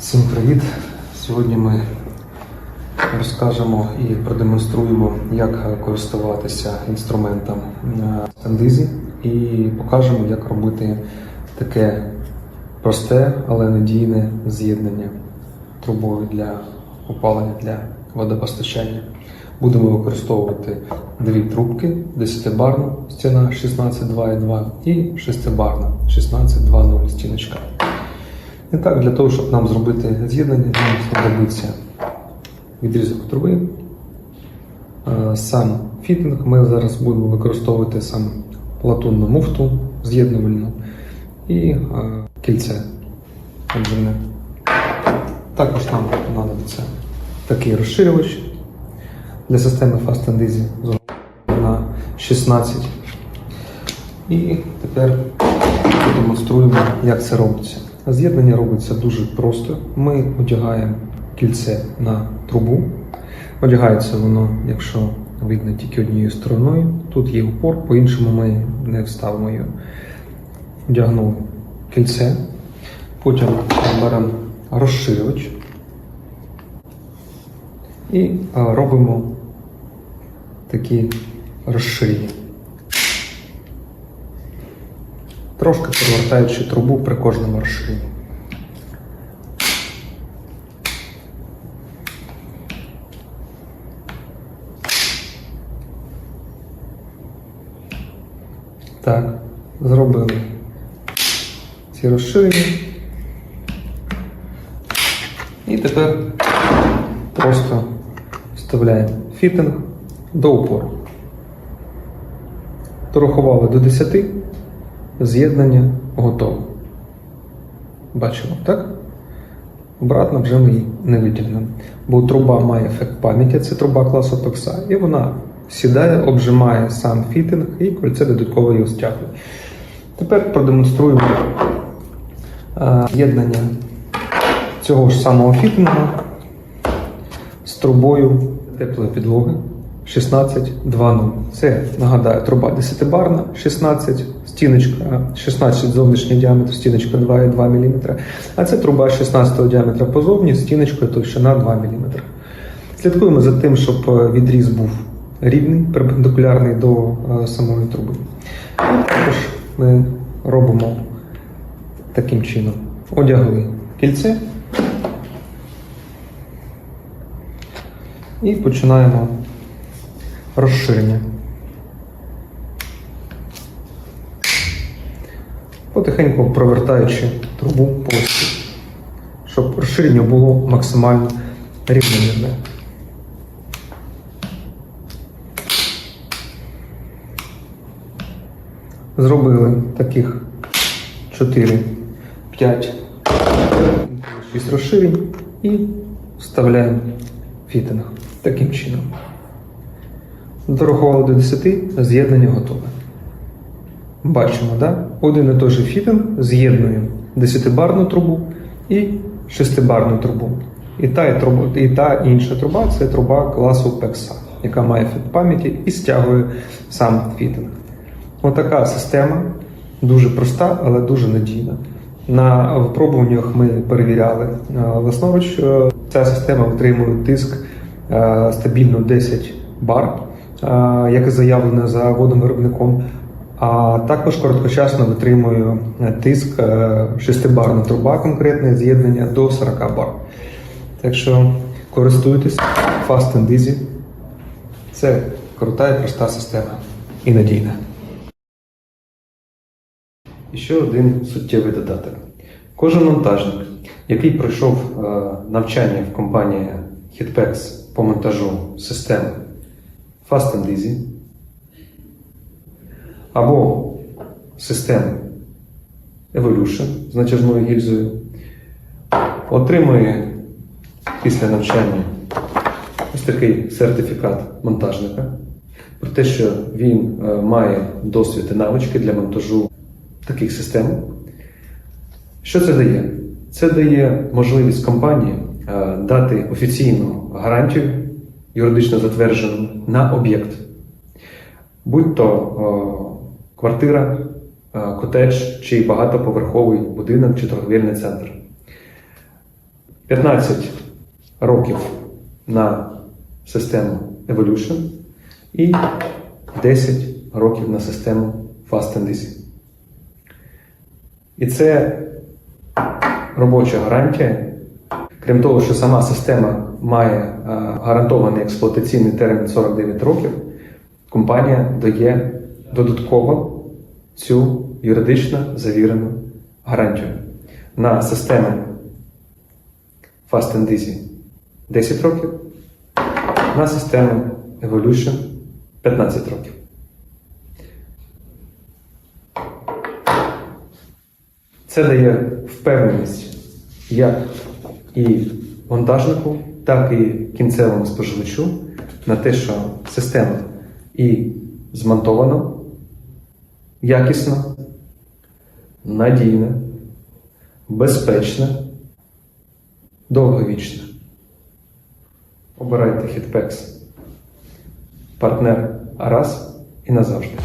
Всім привіт! Сьогодні ми розкажемо і продемонструємо, як користуватися інструментом стендизі і покажемо, як робити таке просте, але надійне з'єднання трубою для опалення для водопостачання. Будемо використовувати дві трубки: 10-барна стіна 16,2,2 і 6-барна 16,2,0 стіночка. І так, для того, щоб нам зробити з'єднання, нам знадобиться відрізок труби, е, сам фітинг. Ми зараз будемо використовувати сам латунну муфту з'єднувальну і е, кільце. Також нам знадобиться такий розширювач для системи Fast and Easy на 16. І тепер продемонструємо, як це робиться. З'єднання робиться дуже просто. Ми одягаємо кільце на трубу. Одягається воно, якщо видно тільки однією стороною. Тут є упор, по-іншому ми не вставимо його. Одягнули кільце. Потім беремо розширювач і е, робимо такі розширення. Трошки перевертаючи трубу при кожному розширенні. Так, зробили ці розширення. І тепер просто вставляємо фітинг до упору. Дорахували до 10, з'єднання готове. Бачимо, так? Обратно вже ми її не витягнемо. Бо труба має ефект пам'яті, це труба класу PEXA, і вона сідає, обжимає сам фітинг і кольце додатково його стягує. Тепер продемонструємо е, з'єднання цього ж самого фітингу з трубою теплої підлоги 16.2.0. Це нагадаю, труба 10-барна, 16, стіночка 16 зовнішній діаметр, стіночка 2,2 мм. А це труба 16 діаметра позовні, стіночкою товщина 2 мм. Слідкуємо за тим, щоб е, відріз був рівний, перпендикулярний до е, самої труби. І також ми робимо таким чином. Одягли кільце. І починаємо розширення. Потихеньку провертаючи трубу повністю, щоб розширення було максимально рівномірне. Зробили таких 4, 5, 6 розширень і вставляємо фітинг таким чином. Дорахували до 10, з'єднання готове. Бачимо, да? один і той же фітинг з'єднуємо 10-барну трубу і 6-барну трубу. І та, і, труба, і та інша труба це труба класу PEXA, яка має ефект пам'яті і стягує сам фітинг. Отака система дуже проста, але дуже надійна. На випробуваннях ми перевіряли е, власноруч. е, Ця система витримує тиск е, стабільно 10 бар, як і заявлено заводом виробником. А також короткочасно витримує е, тиск е, 6-барна труба, конкретне з'єднання до 40 бар. Так що користуйтесь Fast and Easy. Це крута і проста система і надійна. І ще один суттєвий додаток. Кожен монтажник, який пройшов е, навчання в компанії Hitpex по монтажу систем Fast and Easy або систем Evolution з натяжною гільзою, отримує після навчання ось такий сертифікат монтажника про те, що він е, має досвід і навички для монтажу таких систем. Що це дає? Це дає можливість компанії е, дати офіційну гарантію, юридично затверджену на об'єкт, будь то е, квартира, е, котедж чи багатоповерховий будинок чи торговельний центр. 15 років на систему Evolution і 10 років на систему Fast and Easy. І це робоча гарантія. Крім того, що сама система має е, гарантований експлуатаційний термін 49 років, компанія дає додатково цю юридично завірену гарантію. На системи Fast and Easy 10 років, на систему Evolution 15 років. Це дає впевненість як і вантажнику, так і кінцевому споживачу на те, що система і змонтована якісно, надійна, безпечна, довговічна. Обирайте хітпекс. Партнер раз і назавжди.